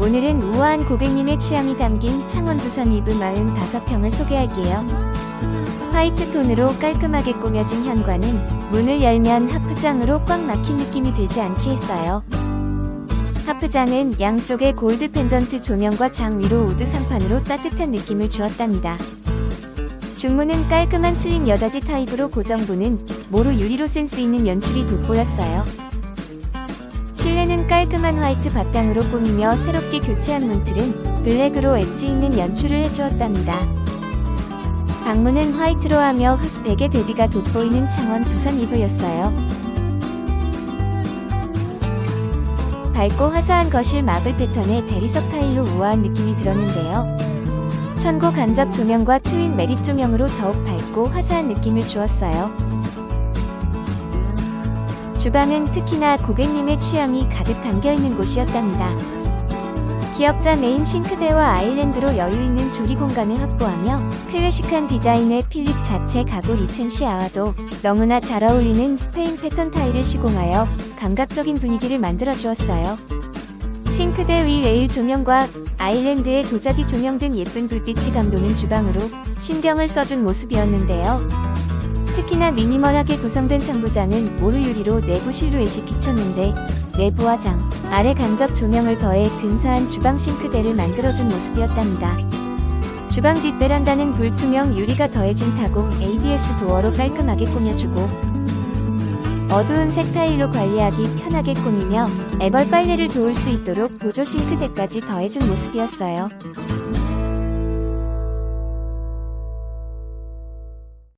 오늘은 우아한 고객님의 취향이 담긴 창원 두산 이브 45평을 소개할게요. 화이트 톤으로 깔끔하게 꾸며진 현관은 문을 열면 하프장으로 꽉 막힌 느낌이 들지 않게 했어요. 하프장은 양쪽에 골드 펜던트 조명과 장 위로 우드 상판으로 따뜻한 느낌을 주었답니다. 중문은 깔끔한 슬림 여닫이 타입으로 고정부는 모루 유리로 센스 있는 연출이 돋보였어요. 실내는 깔끔한 화이트 바탕으로 꾸미며 새롭게 교체한 문틀은 블랙으로 엣지 있는 연출을 해주었답니다. 방문은 화이트로 하며 흑백의 대비가 돋보이는 창원 두산 이브였어요. 밝고 화사한 거실 마블 패턴의 대리석 타일로 우아한 느낌이 들었는데요. 천고 간접 조명과 트윈 매립 조명으로 더욱 밝고 화사한 느낌을 주었어요. 주방은 특히나 고객님의 취향이 가득 담겨 있는 곳이었답니다. 기업자 메인 싱크대와 아일랜드로 여유 있는 조리 공간을 확보하며 클래식한 디자인의 필립 자체 가구 리첸시아와도 너무나 잘 어울리는 스페인 패턴 타일을 시공하여 감각적인 분위기를 만들어 주었어요. 싱크대 위 레일 조명과 아일랜드의 도자기 조명 등 예쁜 불빛이 감도는 주방으로 신경을 써준 모습이었는데요. 특히나 미니멀하게 구성된 상부장은 모루 유리로 내부 실루엣이 비쳤는데 내부와 장, 아래 간접 조명을 더해 근사한 주방 싱크대를 만들어준 모습이었답니다. 주방 뒷베란다는 불투명 유리가 더해진 타공 ABS 도어로 깔끔하게 꾸며주고 어두운 색 타일로 관리하기 편하게 꾸미며 애벌 빨래를 도울 수 있도록 보조 싱크대까지 더해준 모습이었어요.